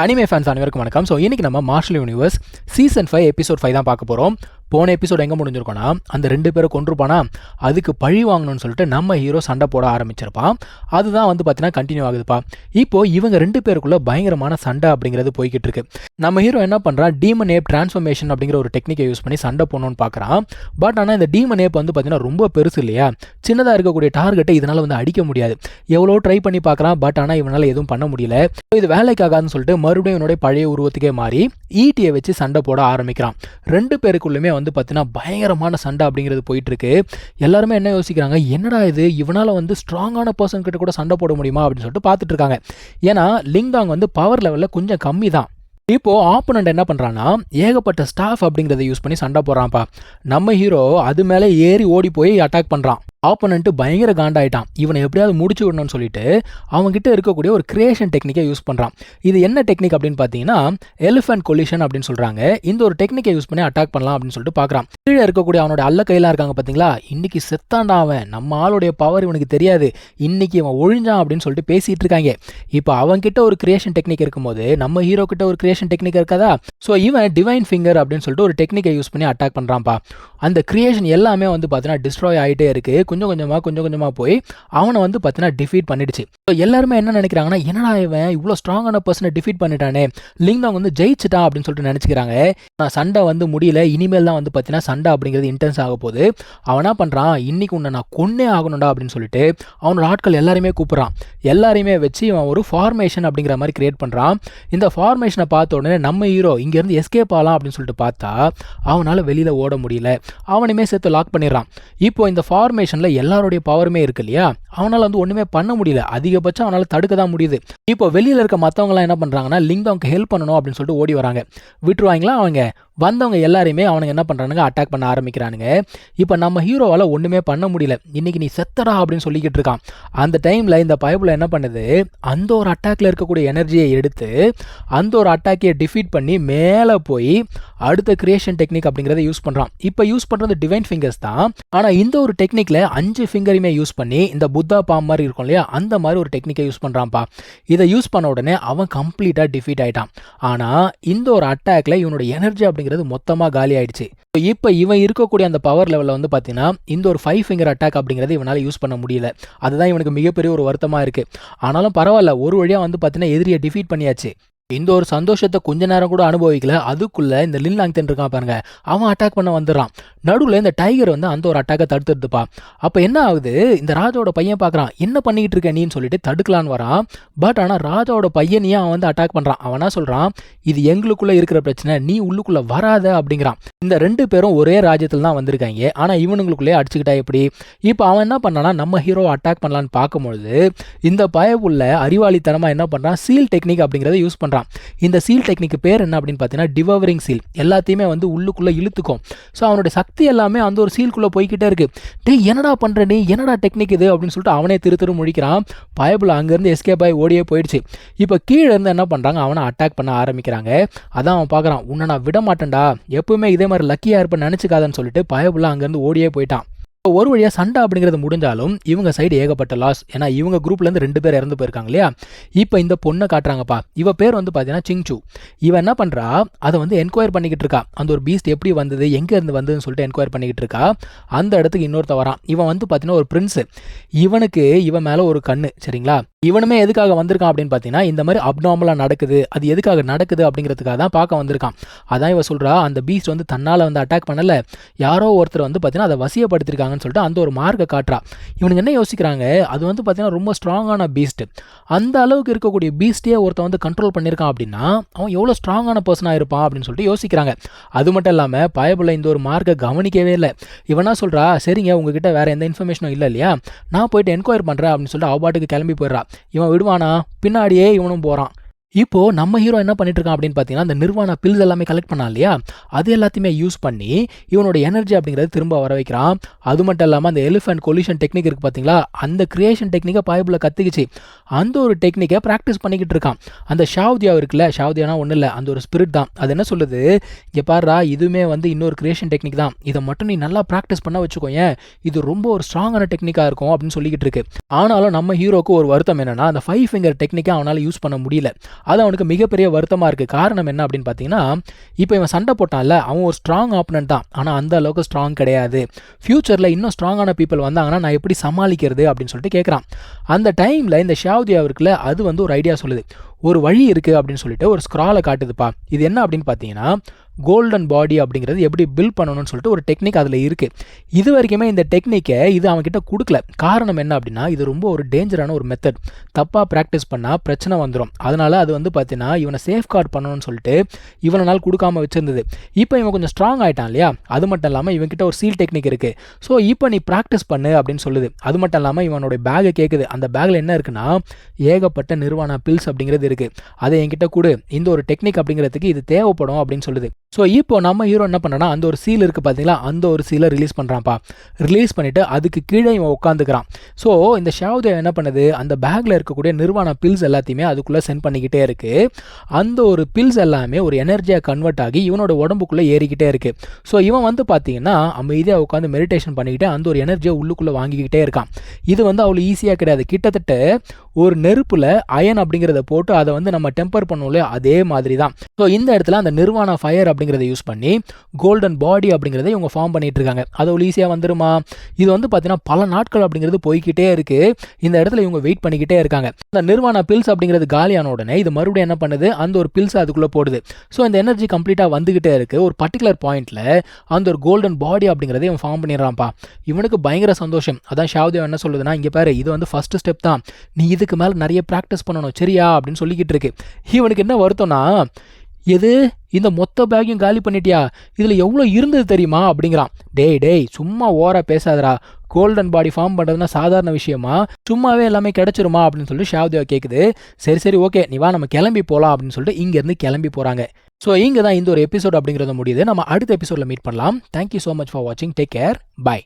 Anime fans அனைவருக்கும் வணக்கம். So இன்னைக்கு நம்ம martial universe season five episode five தான் பார்க்க போகிறோம் போன எபிசோட் எங்கே முடிஞ்சிருக்கோன்னா அந்த ரெண்டு பேரை கொண்டிருப்பானா அதுக்கு பழி வாங்கணும்னு சொல்லிட்டு நம்ம ஹீரோ சண்டை போட ஆரம்பிச்சிருப்பான் அதுதான் வந்து பார்த்தீங்கன்னா கண்டினியூ ஆகுதுப்பா. இப்போ இவங்க ரெண்டு பேருக்குள்ள பயங்கரமான சண்டை அப்படிங்கிறது போய்கிட்டு இருக்கு. நம்ம ஹீரோ என்ன பண்ணுறான் டீமன் ஏப் டிரான்ஸ்ஃபர்மேஷன் அப்படிங்கிற ஒரு டெக்னிக்கை யூஸ் பண்ணி சண்டை போடணும்னு பார்க்குறான் பட் ஆனால் இந்த டீமன் ஏப் வந்து பார்த்தீங்கன்னா ரொம்ப பெருசு இல்லையா? சின்னதாக இருக்கக்கூடிய டார்கெட்டை இதனால் வந்து அடிக்க முடியாது. எவ்வளோ ட்ரை பண்ணி பார்க்குறான் பட் ஆனால் இவனால் எதுவும் பண்ண முடியல. இது வேலைக்காகாதுன்னு சொல்லிட்டு மறுபடியும் இவனுடைய பழைய உருவத்துக்கே மாறி ஈட்டியை வச்சு சண்டை போட ஆரம்பிக்கிறான். ரெண்டு பேருக்குள்ளுமே வந்து பார்த்தீங்கன்னா பயங்கரமான சண்டை அப்படிங்கிறது போயிட்டுருக்கு. எல்லாருமே என்ன யோசிக்கிறாங்க என்னடா இது இவனால் வந்து ஸ்ட்ராங்கான பர்சன் கிட்ட கூட சண்டை போட முடியுமா அப்படின்னு சொல்லிட்டு பார்த்துட்டு இருக்காங்க ஏன்னா லிங்காங் வந்து பவர் லெவலில் கொஞ்சம் கம்மி தான் இப்போ ஆப்போனண்ட் என்ன பண்ணுறான்னா ஏகப்பட்ட ஸ்டாஃப் அப்படிங்கிறத யூஸ் பண்ணி சண்டை போடுறான்ப்பா. நம்ம ஹீரோ அது மேலே ஏறி ஓடி போய் அட்டாக் பண்ணுறான் ஆப்போனண்ட்டு பயங்கர காண்டாயிட்டான். இவனை எப்படியாவது முடிச்சு விடணும்னு சொல்லிட்டு அவங்ககிட்ட இருக்கக்கூடிய ஒரு கிரியேஷன் டெக்னிக்கை யூஸ் பண்ணுறான் இது என்ன டெக்னிக் அப்படின்னு பார்த்தீங்கன்னா எலிஃபென்ட் கொலிஷன் அப்படின்னு சொல்கிறாங்க இந்த ஒரு டெக்னிக்கை யூஸ் பண்ணி அட்டாக் பண்ணலாம் அப்படின்னு சொல்லிட்டு பார்க்குறான். கீழே இருக்கக்கூடிய அவனோட அல்ல கையெல்லாம் இருக்காங்க பார்த்தீங்களா? இன்னைக்கு செத்தாண்டா அவன். நம்ம ஆளுடைய பவர் இவனுக்கு தெரியாது. இன்னைக்கு இவன் ஒழிஞ்சான் அப்படின்னு சொல்லிட்டு பேசிகிட்டு இருக்காங்க. இப்போ அவன்கிட்ட ஒரு கிரியேஷன் டெக்னிக் இருக்கும்போது நம்ம ஹீரோ கிட்ட ஒரு கிரியேஷன் டெக்னிக் இருக்காதா? ஸோ இவன் டிவைன் ஃபிங்கர் அப்படின்னு சொல்லிட்டு ஒரு டெக்னிக்கை யூஸ் பண்ணி அட்டாக் பண்ணுறான்ப்பா அந்த கிரியேஷன் எல்லாமே வந்து பார்த்தீங்கன்னா டிஸ்ட்ராய் ஆகிட்டே இருக்கு. கொஞ்சம் கொஞ்சமாக கொஞ்சம் கொஞ்சமாக போய் அவனை வந்து பார்த்தீங்கன்னா டிஃபீட் பண்ணிடுச்சு. ஸோ எல்லாருமே என்ன நினைக்கிறாங்கன்னா என்னடா இவன்? இவ்வளோ ஸ்ட்ராங்கான பர்சனை டிஃபீட் பண்ணிட்டானே. லிங்தாங் வந்து ஜெயிச்சிட்டா? அப்படின்னு சொல்லிட்டு நினச்சிக்கிறாங்க. நான் சண்டை வந்து முடியல. இனிமேல் தான் வந்து பார்த்தீங்கன்னா சண்டை அப்படிங்கிறது இன்டென்ஸ் ஆக போகுது. அவன் என்ன பண்ணுறான் இன்னைக்கு உன்னை நான் கொன்னே ஆகணும்டா அப்படின்னு சொல்லிட்டு அவனோட ஆட்கள் எல்லாருமே கூப்பிட்றான். எல்லாரையுமே வச்சு அவன் ஒரு ஃபார்மேஷன் அப்படிங்கிற மாதிரி கிரியேட் பண்ணுறான் இந்த ஃபார்மேஷனை பார்த்த உடனே நம்ம ஹீரோ இங்கேருந்து எஸ்கேப் ஆகலாம் அப்படின்னு சொல்லிட்டு பார்த்தா அவனால் வெளியில் ஓட முடியல. அவனையுமே சேர்த்து லாக் பண்ணிடுறான். இப்போ இந்த ஃபார்மேஷனில் எல்லாருடைய பவருமே இருக்கு இல்லையா? அவனால் வந்து ஒன்றுமே பண்ண முடியல. அதிகபட்சம் அவனால் தடுக்க தான் முடியுது. இப்போ வெளியில் இருக்க மற்றவங்களாம் என்ன பண்ணுறாங்கன்னா லிங்க் ஹெல்ப் பண்ணணும் அப்படின்னு சொல்லிட்டு ஓடி வராங்க. விட்டுருவாங்களா அவங்க? வந்தவங்க எல்லாரையுமே அவனுங்க என்ன பண்ணுறானுங்க அட்டாக் பண்ண ஆரம்பிக்கிறானுங்க. இப்போ நம்ம ஹீரோவால் ஒன்றுமே பண்ண முடியல. இன்றைக்கி நீ செத்தடா அப்படின்னு சொல்லிக்கிட்டு இருக்கான். அந்த டைமில் இந்த பைப்பில் என்ன பண்ணுது? அந்த ஒரு அட்டாக்ல இருக்கக்கூடிய எனர்ஜியை எடுத்து அந்த ஒரு அட்டாக்கையை டிஃபீட் பண்ணி மேலே போய் அடுத்த கிரியேஷன் டெக்னிக் அப்படிங்கிறத யூஸ் பண்ணுறான் இப்போ யூஸ் பண்ணுறது டிவைன் ஃபிங்கர்ஸ் தான். ஆனால் இந்த ஒரு டெக்னிக்கில் அஞ்சு ஃபிங்கரையுமே யூஸ் பண்ணி இந்த புத்தா பாம் மாதிரி இருக்கும் இல்லையா அந்த மாதிரி ஒரு டெக்னிக்கை யூஸ் பண்ணுறான்ப்பா இதை யூஸ் பண்ண உடனே அவன் கம்ப்ளீட்டாக டிஃபீட் ஆயிட்டான். ஆனால் இந்த ஒரு அட்டாக்ல இவனோட எனர்ஜி அப்படிங்கிறது மொத்தமாக காலி ஆயிடுச்சு. இப்போ இவன் இருக்கக்கூடிய அந்த பவர் லெவலில் வந்து பார்த்தீங்கன்னா இந்த ஒரு ஃபைவ் ஃபிங்கர் அட்டாக் அப்படிங்கிறது இவனால் யூஸ் பண்ண முடியல. அதுதான் இவனுக்கு மிகப்பெரிய ஒரு வருத்தமாக இருக்குது ஆனாலும் பரவாயில்ல ஒரு வழியாக வந்து பார்த்தீங்கன்னா எதிரியை டிஃபீட் பண்ணியாச்சு. இந்த ஒரு சந்தோஷத்தை கொஞ்ச நேரம் கூட அனுபவிக்கல. அதுக்குள்ள இந்த லின் லாங்தன் இருக்கான் பாருங்க. அவன் அட்டாக் பண்ண வந்துடுறான். நடுவில் இந்த டைகர் வந்து அந்த ஒரு அட்டாக்கை தடுத்துடுதுப்பா. அப்போ என்ன ஆகுது? இந்த ராஜாவோட பையன் பார்க்குறான் என்ன பண்ணிக்கிட்டு இருக்க நீன்னு சொல்லிட்டு தடுக்கலான்னு வரான். பட் ஆனால் ராஜாவோட பையனையே அவன் வந்து அட்டாக் பண்ணுறான் அவனா சொல்கிறான் இது எங்களுக்குள்ளே இருக்கிற பிரச்சனை. நீ உள்ளுக்குள்ளே வராத அப்படிங்கிறான். இந்த ரெண்டு பேரும் ஒரே ராஜ்யத்தில் தான் வந்திருக்காங்க. ஆனால் இவனுங்களுக்குள்ளே அடிச்சுக்கிட்டா எப்படி? இப்போ அவன் என்ன பண்ணானா நம்ம ஹீரோ அட்டாக் பண்ணலான்னு பார்க்கும்பொழுது இந்த பயவுள்ள அறிவாளித்தனமாக என்ன பண்ணுறான் சீல் டெக்னிக் அப்படிங்கிறத யூஸ் பண்ணுறான் இந்த சீல் டெக்னிக்கு பேர் என்ன அப்படின்னு பார்த்தீங்கன்னா டிவவரிங் சீல் எல்லாத்தையுமே வந்து உள்ளுக்குள்ளே இழுத்துக்கும். ஸோ அவனுடைய சக்தி எல்லாமே அந்த ஒரு சீல்குள்ளே போய்கிட்டே இருக்கு. டேய் என்னடா பண்ணுற நீ? என்னடா டெக்னிக் இது? அப்படின்னு சொல்லிட்டு அவனே திரு திரு முழிக்கிறான். பயபுல அங்கேருந்து எஸ்கேப் ஆகி ஓடியே போயிடுச்சு. இப்போ கீழே இருந்து என்ன பண்ணுறாங்க அவனை அட்டாக் பண்ண ஆரம்பிக்கிறாங்க. அதான் அவன் பார்க்குறான் உன்னை நான் விட மாட்டேன்டா எப்பவுமே இதே மாதிரி லக்கியாக இருப்பேன் நினச்சிக்காதன்னு சொல்லிட்டு பயபுல அங்கேருந்து ஓடியே போயிட்டான். ஒரு வழியாக சண்டை அப்படிங்கிறது முடிஞ்சாலும் இவங்க சைடு ஏகப்பட்ட லாஸ் ஏன்னா இவங்க குரூப்லேருந்து ரெண்டு பேர் இறந்து போயிருக்காங்க இல்லையா? இப்போ இந்த பொண்ணை காட்டுறாங்கப்பா. இவ பேர் வந்து பார்த்தீங்கன்னா சிங்சு. இவன் என்ன பண்ணுறா அதை வந்து என்கொயர் பண்ணிக்கிட்டு இருக்கா. அந்த ஒரு பீஸ்ட் எப்படி வந்தது எங்கே இருந்து வந்ததுன்னு சொல்லிட்டு என்கொயர் பண்ணிக்கிட்டு இருக்கா. அந்த இடத்துக்கு இன்னொருத்த வரான். இவன் வந்து பார்த்தீங்கன்னா ஒரு பிரின்ஸு இவனுக்கு இவன் மேலே ஒரு கண்ணு சரிங்களா? இவனுமே எதுக்காக வந்திருக்கான் அப்படின்னு பார்த்தீங்கன்னா இந்த மாதிரி அப்நார்மலாக நடக்குது அது எதுக்காக நடக்குது அப்படிங்கிறதுக்காக தான் பார்க்க வந்திருக்கான். அதான் இவன் சொல்கிறா அந்த பீஸ்ட் வந்து தன்னால் வந்து அட்டாக் பண்ணலை யாரோ ஒருத்தர் வந்து பார்த்தீங்கன்னா அதை வசியப்படுத்திருக்காங்கன்னு சொல்லிட்டு அந்த ஒரு மார்க்கை காட்டுறா. இவனுக்கு என்ன யோசிக்கிறாங்க அது வந்து பார்த்தீங்கன்னா ரொம்ப ஸ்ட்ராங்கான பீஸ்ட் அந்த அளவுக்கு இருக்கக்கூடிய பீஸ்டே ஒருத்தன் வந்து கண்ட்ரோல் பண்ணியிருக்கான் அப்படின்னா அவன் எவ்வளோ ஸ்ட்ராங்கான பர்சனாக இருப்பான் அப்படின்னு சொல்லிட்டு யோசிக்கிறாங்க. அது மட்டும் இல்லாமல் பயபுள்ள இந்த ஒரு மார்க்கை கவனிக்கவே இல்லை. இவனா சொல்கிறா சரிங்க உங்ககிட்ட வேறு எந்த இன்ஃபர்மேஷனும் இல்லை இல்லையா? நான் போயிட்டு என்கொயர் பண்ணுறேன் அப்படின்னு சொல்லிட்டு அவ பாட்டுக்கு கிளம்பி போயிடுறா. இவன் விடுவானா? பின்னாடியே இவனும் போகிறான் இப்போ நம்ம ஹீரோ என்ன பண்ணிட்டு இருக்கான் அப்படின்னு பார்த்தீங்கன்னா அந்த நிர்வாண பில்ஸ் எல்லாமே கலெக்ட் பண்ணா இல்லையா? அது எல்லாத்தையுமே யூஸ் பண்ணி இவனோட எனர்ஜி அப்படிங்கிறது திரும்ப வர வைக்கிறான். அது மட்டும் இல்லாமல் அந்த எலிஃபென்ட் கொலிஷன் டெக்னிக் இருக்குது பார்த்தீங்களா? அந்த கிரியேஷன் டெக்னிக்கை பாய்பில் கற்றுக்குச்சு அந்த ஒரு டெக்னிக்கை ப்ராக்டிஸ் பண்ணிக்கிட்டு இருக்கான். அந்த ஷாவ்தியா இருக்குல்ல ஷாவ்தியானா ஒன்றும் இல்லை அந்த ஒரு ஸ்பிரிட் தான். அது என்ன சொல்லுது? இங்கே பாருடா இதுவுமே வந்து இன்னொரு கிரியேஷன் டெக்னிக் தான். இதை மட்டும் நீ நல்லா ப்ராக்டிஸ் பண்ண வச்சுக்கோங்க இது ரொம்ப ஒரு ஸ்ட்ராங்கான டெக்னிக்காக இருக்கும் அப்படின்னு சொல்லிக்கிட்டு இருக்கு. ஆனாலும் நம்ம ஹீரோக்கு ஒரு வருத்தம் என்னன்னா அந்த ஃபைவ் ஃபிங்கர் டெக்னிக்கை அவனால் யூஸ் பண்ண முடியல. அது அவனுக்கு மிகப்பெரிய வருத்தமாக இருக்குது காரணம் என்ன அப்படின்னு பார்த்தீங்கன்னா இப்போ இவன் சண்டை போட்டான்ல அவன் ஒரு ஸ்ட்ராங் ஆப்னன்ட் தான். ஆனால் அந்த அளவுக்கு ஸ்ட்ராங் கிடையாது. ஃப்யூச்சரில் இன்னும் ஸ்ட்ராங்கான பீப்புள் வந்தாங்கன்னா நான் எப்படி சமாளிக்கிறது அப்படின்னு சொல்லிட்டு கேட்குறான் அந்த டைமில் இந்த ஷாவ்தி அவருக்குல அது வந்து ஒரு ஐடியா சொல்லுது. ஒரு வழி இருக்குது அப்படின்னு சொல்லிட்டு ஒரு ஸ்க்ராலை காட்டுதுப்பா. இது என்ன அப்படின்னு பார்த்தீங்கன்னா கோல்டன் பாடி அப்படிங்கிறது எப்படி பில்ட் பண்ணணும்னு சொல்லிட்டு ஒரு டெக்னிக் அதில் இருக்குது இது வரைக்குமே இந்த டெக்னிக்கை இது அவன்கிட்ட கொடுக்கல. காரணம் என்ன அப்படின்னா இது ரொம்ப ஒரு டேஞ்சரான ஒரு மெத்தட் தப்பாக ப்ராக்டிஸ் பண்ணால் பிரச்சனை வந்துடும் அதனால் அது வந்து பார்த்தீங்கன்னா இவனை சேஃப்கார்ட் பண்ணணும்னு சொல்லிட்டு இவனை நாள் கொடுக்காம வச்சுருந்தது. இப்போ இவன் கொஞ்சம் ஸ்ட்ராங் ஆகிட்டான் இல்லையா? அது மட்டும் இல்லாமல் இவன்கிட்ட ஒரு சீல் டெக்னிக் இருக்குது ஸோ இப்போ நீ ப்ராக்டிஸ் பண்ணு அப்படின்னு சொல்லுது. அது மட்டும் இல்லாமல் இவனோட பேகை கேட்குது அந்த பேக்கில் என்ன இருக்குன்னா ஏகப்பட்ட நிர்வாண பில்ஸ் அப்படிங்கிறது இருக்குது அதை என்கிட்ட கூட. இந்த ஒரு டெக்னிக் அப்படிங்கிறதுக்கு இது தேவைப்படும் அப்படின்னு சொல்லுது. ஸோ இப்போ நம்ம ஹீரோ என்ன பண்ணனா அந்த ஒரு சீல் இருக்குது பார்த்தீங்களா அந்த ஒரு சீலை ரிலீஸ் பண்ணுறான்ப்பா ரிலீஸ் பண்ணிவிட்டு அதுக்கு கீழே இவன் உட்காந்துக்கிறான் ஸோ இந்த ஷாவ்தேவ் என்ன பண்ணுது? அந்த பேக்கில் இருக்கக்கூடிய நிர்வாண பில்ஸ் எல்லாத்தையுமே அதுக்குள்ளே சென்ட் பண்ணிக்கிட்டே இருக்குது அந்த ஒரு பில்ஸ் எல்லாமே ஒரு எனர்ஜியாக கன்வெர்ட் ஆகி இவனோட உடம்புக்குள்ளே ஏறிக்கிட்டே இருக்குது ஸோ இவன் வந்து பார்த்தீங்கன்னா அமைதியாக உட்காந்து மெடிடேஷன் பண்ணிக்கிட்டு அந்த ஒரு எனர்ஜியை உள்ளுக்குள்ளே வாங்கிக்கிட்டே இருக்கான். இது வந்து அவ்வளோ ஈஸியாக கிடையாது. கிட்டத்தட்ட ஒரு நெருப்பில் அயன் அப்படிங்கிறத போட்டு அதை வந்து நம்ம டெம்பர் பண்ணுவோம்ல அதே மாதிரி தான் ஸோ இந்த இடத்துல அந்த நிர்வாண ஃபயர் அப்படிங்கிறத யூஸ் பண்ணி கோல்டன் பாடி அப்படிங்கிறத இவங்க ஃபார்ம் பண்ணிட்டு இருக்காங்க அது அவ்வளோ ஈஸியாக வந்துருமா? இது வந்து பார்த்தீங்கன்னா பல நாட்கள் அப்படிங்கிறது போய்கிட்டே இருக்கு. இந்த இடத்துல இவங்க வெயிட் பண்ணிக்கிட்டே இருக்காங்க. அந்த நிர்வாண பில்ஸ் அப்படிங்கிறது காலியான உடனே இது மறுபடியும் என்ன பண்ணுது? அந்த ஒரு பில்ஸ் அதுக்குள்ளே போடுது. ஸோ இந்த எனர்ஜி கம்ப்ளீட்டாக வந்துகிட்டே இருக்கு. ஒரு பர்டிகுலர் பாயிண்ட்ல அந்த ஒரு கோல்டன் பாடி அப்படிங்கிறத இவன் ஃபார்ம் பண்ணிடுறான்ப்பா. இவனுக்கு பயங்கர சந்தோஷம். அதான் ஷாவ்தேவ் என்ன சொல்லுதுன்னா இங்கே பாரு இது வந்து ஃபர்ஸ்ட் ஸ்டெப் தான். நீ இதுக்கு மேலே நிறைய ப்ராக்டிஸ் பண்ணணும். சரியா? அப்படின்னு சொல்லி சொல்லிக்கிட்டு இருக்கு இவனுக்கு என்ன வருத்தம்னா எது இந்த மொத்த பேக்கையும் காலி பண்ணிட்டியா? இதில் எவ்வளோ இருந்தது தெரியுமா? அப்படிங்கிறான். டேய் டேய் சும்மா ஓரா பேசாதடா. கோல்டன் பாடி ஃபார்ம் பண்ணுறதுனா சாதாரண விஷயமா? சும்மாவே எல்லாமே கிடச்சிருமா? அப்படின்னு சொல்லிட்டு ஷாவ்தேவா கேட்குது சரி சரி ஓகே நீ வா நம்ம கிளம்பி போகலாம் அப்படின்னு சொல்லிட்டு இங்கேருந்து கிளம்பி போகிறாங்க ஸோ இங்கே தான் இந்த ஒரு எபிசோட் அப்படிங்கிறத முடியுது. நம்ம அடுத்த எபிசோடில் மீட் பண்ணலாம். Thank you so much for வாட்சிங் டேக் கேர் பை